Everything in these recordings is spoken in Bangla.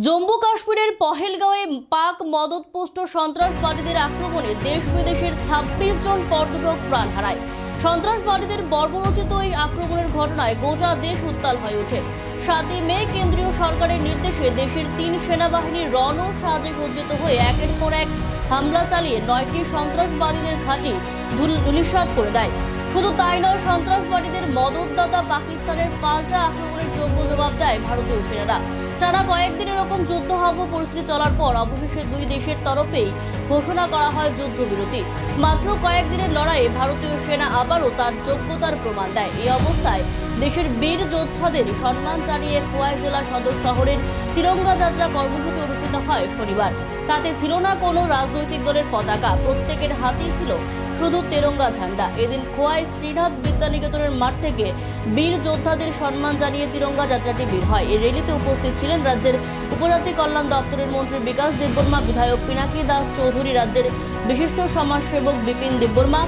জম্মু কাশ্মীরের পহেলগাঁওয়ে পাক মদতপুষ্ট সন্ত্রাসবাদীদের আক্রমণে দেশ বিদেশের ছাব্বিশ জন পর্যটক প্রাণ হারায়। সন্ত্রাসবাদীদের বর্বরচিত এই আক্রমণের ঘটনায় গোটা দেশ উত্তাল হয়ে ওঠে। সাতই মে কেন্দ্রীয় সরকারের নির্দেশে দেশের তিন সেনাবাহিনীর রণ সাজে সজ্জিত হয়ে একের পর এক হামলা চালিয়ে নয়টি সন্ত্রাসবাদীদের ঘাঁটি ধুল- ধূলিসাৎ করে দেয়। শুধু তাই নয়, সন্ত্রাসবাদীদের মদতদাতা পাকিস্তানের পাল্টা আক্রমণের যোগ্য জবাব দেয় ভারতীয় সেনারা। টানা কয়েকদিন এরকম যুদ্ধ যুদ্ধহাব পরিস্থিতি চলার পর অবশেষে দুই দেশের তরফেই ঘোষণা করা হয় যুদ্ধবিরতি। মাত্র কয়েকদিনের লড়াইয়ে ভারতীয় সেনা আবারও তার যোগ্যতার প্রমাণ দেয়। এই অবস্থায় দেশের বীর যোদ্ধাদের সম্মান জানিয়ে খোয়াই জেলা সদর শহরের তিরঙ্গা যাত্রা কর্মসূচি হয় শনিবার। তাতে ছিল না কোনো রাজনৈতিক দলের পতাকা, প্রত্যেকের হাতেই ছিল শুধু তেরঙ্গা ঝান্ডা। এদিন খোয়াই শ্রীনাথ বিদ্যানিকেতনের মাঠ থেকে বীর যোদ্ধাদের সম্মান জানিয়ে তিরঙ্গা যাত্রাটি বের হয়। এই র্যালিতে উপস্থিত ছিলেন রাজ্যের উপজাতি কল্যাণ দপ্তরের মন্ত্রী বিকাশ দেববর্মা, বিধায়ক পিনাকি দাস চৌধুরী, রাজ্যের বিশিষ্ট সমাজসেবক বিপিন দেববর্মা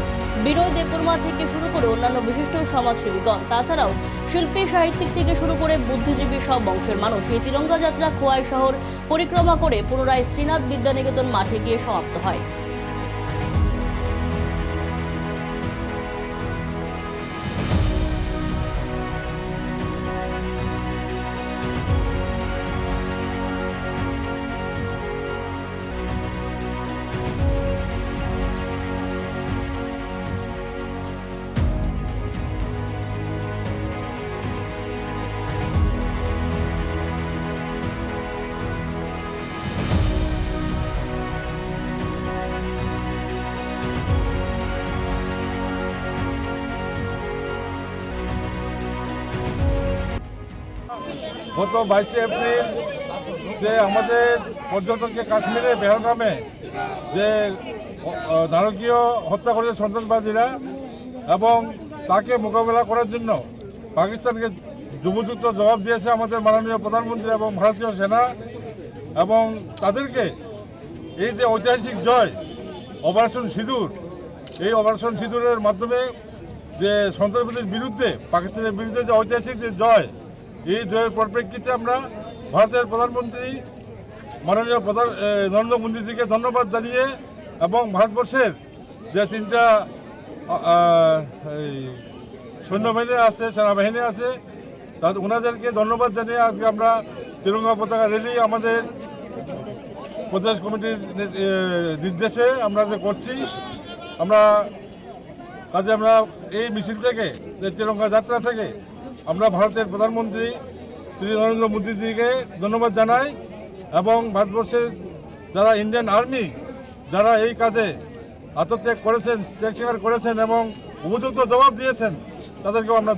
বিনয় দেবর্মা থেকে শুরু করে অন্যান্য বিশিষ্ট সমাজসেবীগণ, তাছাড়াও শিল্পী, সাহিত্যিক থেকে শুরু করে বুদ্ধিজীবী সব বংশের মানুষ এই তিরঙ্গা যাত্রা খোয়াই শহর পরিক্রমা করে পুনরায় শ্রীনাথ বিদ্যানিকেতন মাঠে গিয়ে সমাপ্ত হয়। গত বাইশে এপ্রিল যে আমাদের পর্যটনকে কাশ্মীরে বেহলগামে যে নারকীয় হত্যা করেছে সন্ত্রাসবাদীরা এবং তাকে মোকাবেলা করার জন্য পাকিস্তানকে যুবযুক্ত জবাব দিয়েছে আমাদের মাননীয় প্রধানমন্ত্রী এবং ভারতীয় সেনা এবং তাদেরকে এই যে ঐতিহাসিক জয় অপারেশন সিঁদুর এই অপারেশন সিঁদুরের মাধ্যমে যে সন্ত্রাসবাদীর বিরুদ্ধে, পাকিস্তানের বিরুদ্ধে যে ঐতিহাসিক যে জয় এই জয়ের পরিপ্রেক্ষিতে আমরা ভারতের প্রধানমন্ত্রী মাননীয় প্রধান নরেন্দ্র মোদীজিকে ধন্যবাদ জানিয়ে এবং ভারতবর্ষের যে তিনটা সৈন্যবাহিনী আছে, সেনাবাহিনী আছে তাদের ওনাদেরকে ধন্যবাদ জানিয়ে আজকে আমরা তিরঙ্গা পতাকা র্যালি আমাদের প্রদেশ কমিটির নির্দেশে আমরা যে করছি, আমরা কাজে আমরা এই মিছিল থেকে, যে তিরঙ্গা যাত্রা থেকে আমরা ভারতের প্রধানমন্ত্রী শ্রী নরেন্দ্র মোদীজিকে ধন্যবাদ জানাই এবং ভারতবর্ষের যারা ইন্ডিয়ান আর্মি যারা এই কাজে আত্মত্যাগ করেছেন, ত্যাগ স্বীকার করেছেন এবং উপযুক্ত জবাব দিয়েছেন, তাদেরকেও আমরা